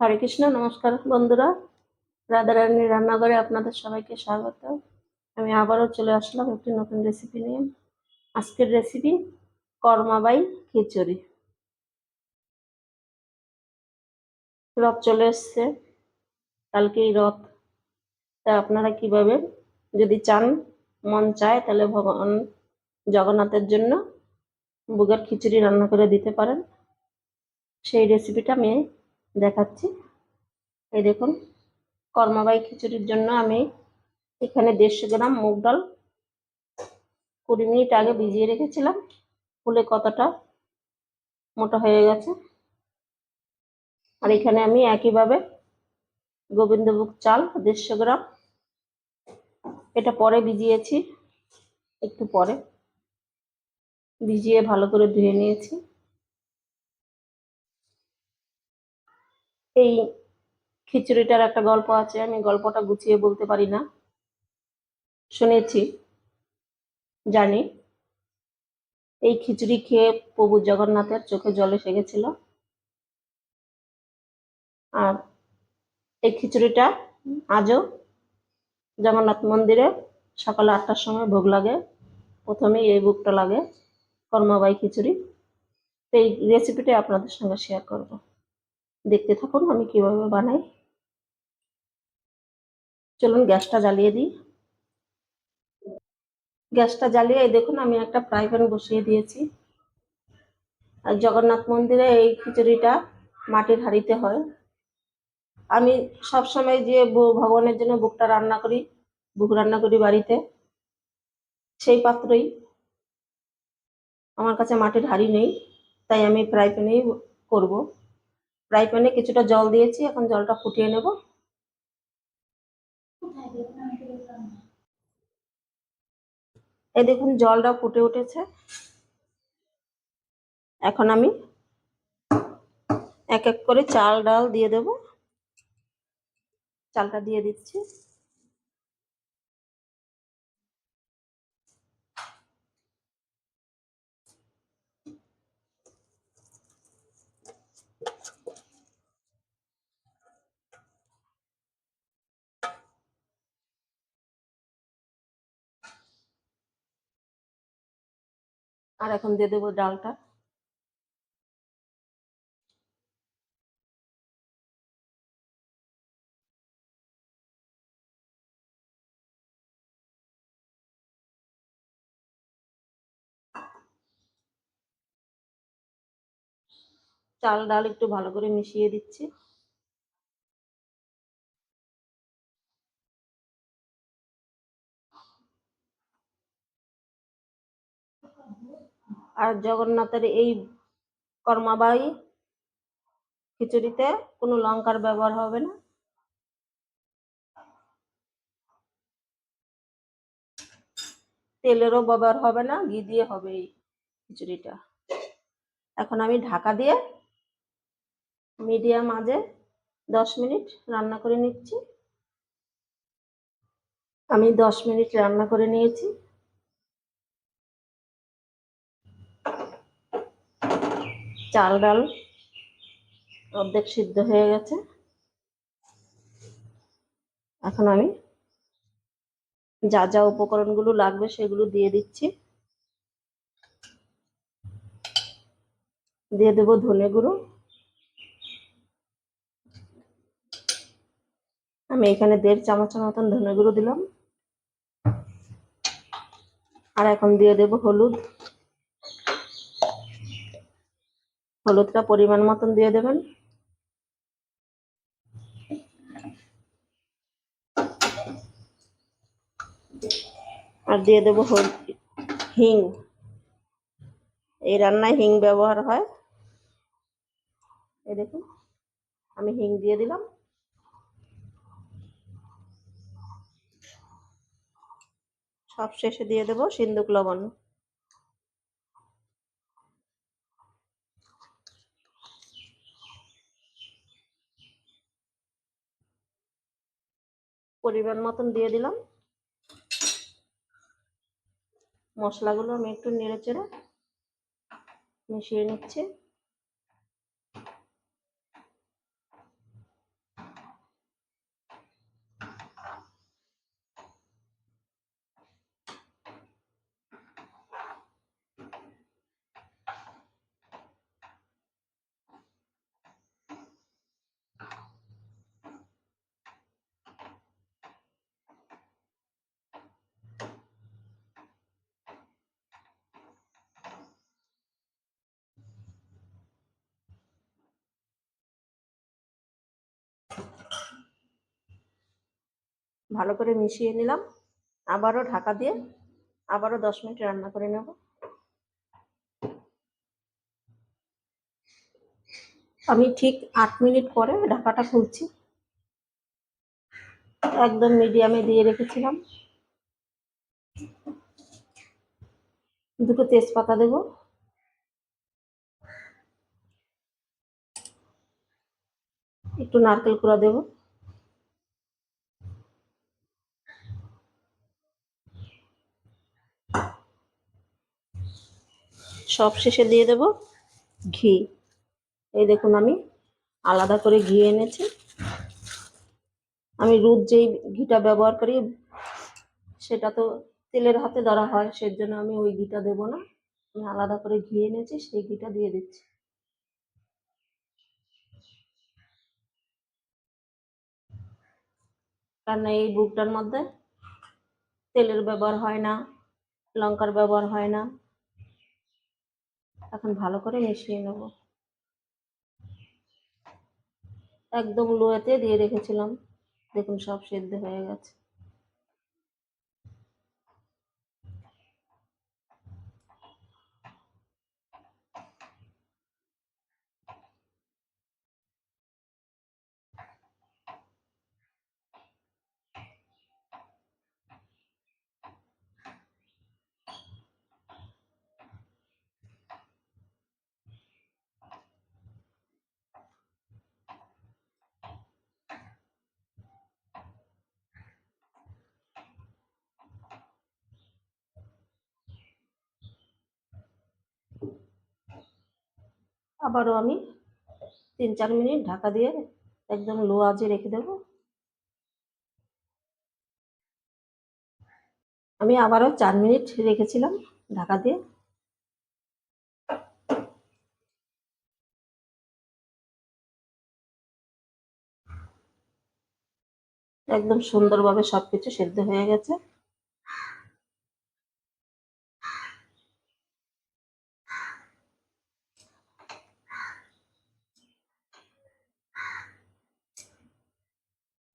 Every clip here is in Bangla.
হরে কৃষ্ণ, নমস্কার বন্ধুরা। রাধারানী রান্নাঘরে আপনাদের সবাইকে স্বাগত। আমি আবারও চলে আসলাম একটি নতুন রেসিপি নিয়ে। আজকের রেসিপি কর্মাবাই খিচুড়ি। রথ চলে এসছে, কালকেই রথ। তা আপনারা কীভাবে, যদি চান, মন চায়, তাহলে ভগবান জগন্নাথের জন্য বুগের খিচুড়ি রান্না করে দিতে পারেন। সেই রেসিপিটা আমি দেখাচ্ছি। এই দেখুন কর্মাবাই খিচুড়ির জন্য আমি এখানে দেড়শো গ্রাম মুগ ডাল কুড়ি মিনিট আগে ভিজিয়ে রেখেছিলাম। ফুলে কতটা মোটা হয়ে গেছে। আর এখানে আমি একইভাবে গোবিন্দভোগ চাল দেড়শো গ্রাম। এটা পরে ভিজিয়েছি, একটু পরে। ভিজিয়ে ভালো করে ধুয়ে নিয়েছি। এই খিচুড়িটার একটা গল্প আছে, আমি গল্পটা গুছিয়ে বলতে পারি না। শুনেছি, জানি। এই খিচুড়ি খেয়ে প্রভু জগন্নাথের চোখে জল এসে গেছিল। আর এই খিচুড়িটা আজও জগন্নাথ মন্দিরে সকাল আটটার সময় ভোগ লাগে। প্রথমেই এই বুকটা লাগে কর্মাবাই খিচুড়ি। এই রেসিপিটা আপনাদের সঙ্গে শেয়ার করব। দেখতে থাকুন আমি কীভাবে বানাই। চলুন গ্যাসটা জ্বালিয়ে দিই। গ্যাসটা জ্বালিয়ে দেখুন আমি একটা ফ্রাই প্যান বসিয়ে দিয়েছি। আর জগন্নাথ মন্দিরে এই খিচুড়িটা মাটির হাঁড়িতে হয়। আমি সব সময় যে ভগবানের জন্য বুকটা রান্না করি, বুক রান্না করি বাড়িতে, সেই পাত্রই। আমার কাছে মাটির হাঁড়ি নেই, তাই আমি ফ্রাই প্যানেই করব। ফ্রাই প্যানে কিছুটা জল দিয়েছি, এখন জলটা ফুটিয়ে নেব। এই দেখুন, জলটা ফুটে উঠেছে। এখন আমি এক এক করে চাল ডাল দিয়ে দেব। চালটা দিয়ে দিচ্ছি। আর এখন দিয়ে দেবো ডালটা। চাল ডাল একটু ভালো করে মিশিয়ে দিচ্ছি। আর জগন্নাথের এই কর্মাবাই খিচুড়িতে কোনো লঙ্কার ব্যবহার হবে না। তেলেরও ব্যবহার হবে না, ঘি দিয়ে হবে এই খিচুড়িটা। এখন আমি ঢাকা দিয়ে মিডিয়াম আজে দশ মিনিট রান্না করে নিচ্ছি। আমি দশ মিনিট রান্না করে নিয়েছি। চাল ডাল অর্ধেক সিদ্ধ হয়ে গেছে। এখন আমি যা যা উপকরণগুলো লাগবে সেগুলো দিয়ে দিচ্ছি। দিয়ে দেবো ধনে গুঁড়ো। আমি এখানে দেড় চামচের মতন ধনে গুঁড়ো দিলাম। আর এখন দিয়ে দেবো হলুদ। হলুদটা পরিমাণ মতন দিয়ে দেবেন। আর দিয়ে দেবো হিং। এই রান্নায় হিং ব্যবহার হয়। এই দেখুন, আমি হিং দিয়ে দিলাম। সব শেষে দিয়ে দেবো সিন্দুক লবণ। পরিমাণ মতন দিয়ে দিলাম। মশলাগুলো আমি একটু নেড়ে চেড়ে মিশিয়ে নিচ্ছি। ভালো করে মিশিয়ে নিলাম। আবারও ঢাকা দিয়ে আবারও দশ মিনিট রান্না করে নেব। আমি ঠিক আট মিনিট পরে ঢাকাটা খুলছি। একদম মিডিয়ামে দিয়ে রেখেছিলাম। দুটো তেজপাতা দেব। একটু নারকেল কুড়া দেব। সব শেষে দিয়ে দেব ঘি। এই দেখুন আমি আলাদা করে ঘি এনেছি। আমি রুদ যেই ঘিটা ব্যবহার করি, সেটা তো তেলের হাতে ধরা হয়, সেজন্য আমি ওই ঘিটা দেবো না। আমি আলাদা করে ঘি এনেছি, সেই ঘিটা দিয়ে দিচ্ছি। কারণ এই বুকটার মধ্যে তেলের ব্যবহার হয় না, লঙ্কার ব্যবহার হয় না। এখন ভালো করে মিশিয়ে নেব। একদম লোয়েতে দিয়ে রেখেছিলাম। দেখুন সব সেদ্ধ হয়ে গেছে। আবারও আমি তিন চার মিনিট ঢাকা দিয়ে একদম লো আঁচে রেখে দেবো। আমি আবারও চার মিনিট রেখেছিলাম ঢাকা দিয়ে। একদম সুন্দরভাবে সব কিছু সেদ্ধ হয়ে গেছে।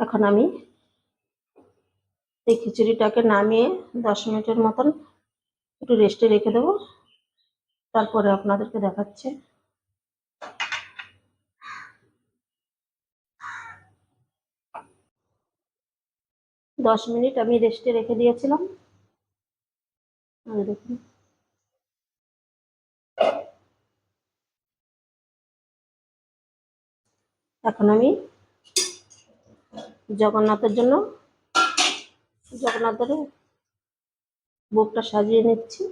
এখন আমি এই খিচুড়িটাকে নামিয়ে দশ মিনিটের মতন একটু রেস্টে রেখে দেবো। তারপরে আপনাদেরকে দেখাচ্ছে। দশ মিনিট আমি রেস্টে রেখে দিয়েছিলাম। দেখুন। এখন আমি জগন্নাথের জন্য জগন্নাথের বুকটা সাজিয়ে নিচ্ছি।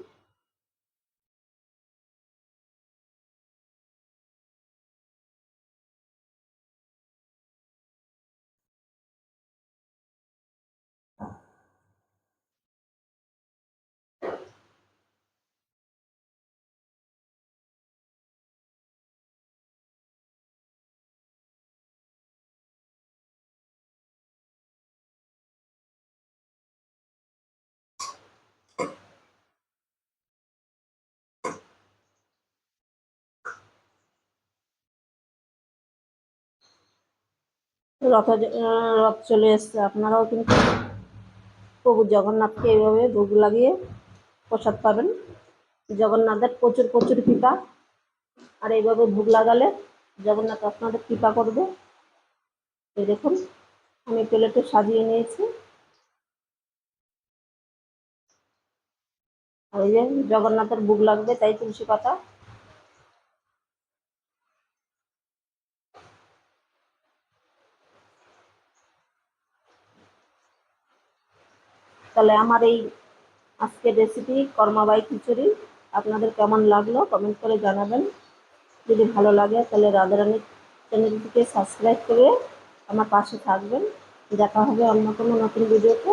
রথ রথ চলে এসছে। আপনারাও কিন্তু প্রভু জগন্নাথকে এইভাবে ভোগ লাগিয়ে প্রসাদ পাবেন। জগন্নাথের প্রচুর প্রচুর কৃপা। আর এইভাবে ভোগ লাগালে জগন্নাথ আপনাদের কৃপা করবে। এই দেখুন, আমি প্লেটে সাজিয়ে নিয়েছি। আর এই যে জগন্নাথের ভোগ লাগবে, তাই তুলসী পাতা। তাহলে আমার এই আজকের রেসিপি কর্মাবাই খিচুড়ি, আপনাদের কেমন লাগল কমেন্ট করে জানাবেন। যদি ভালো লাগে তাহলে রাধারানীর চ্যানেলটিকে সাবস্ক্রাইব করে আমার পাশে থাকবেন। দেখা হবে অন্য কোনো নতুন ভিডিওতে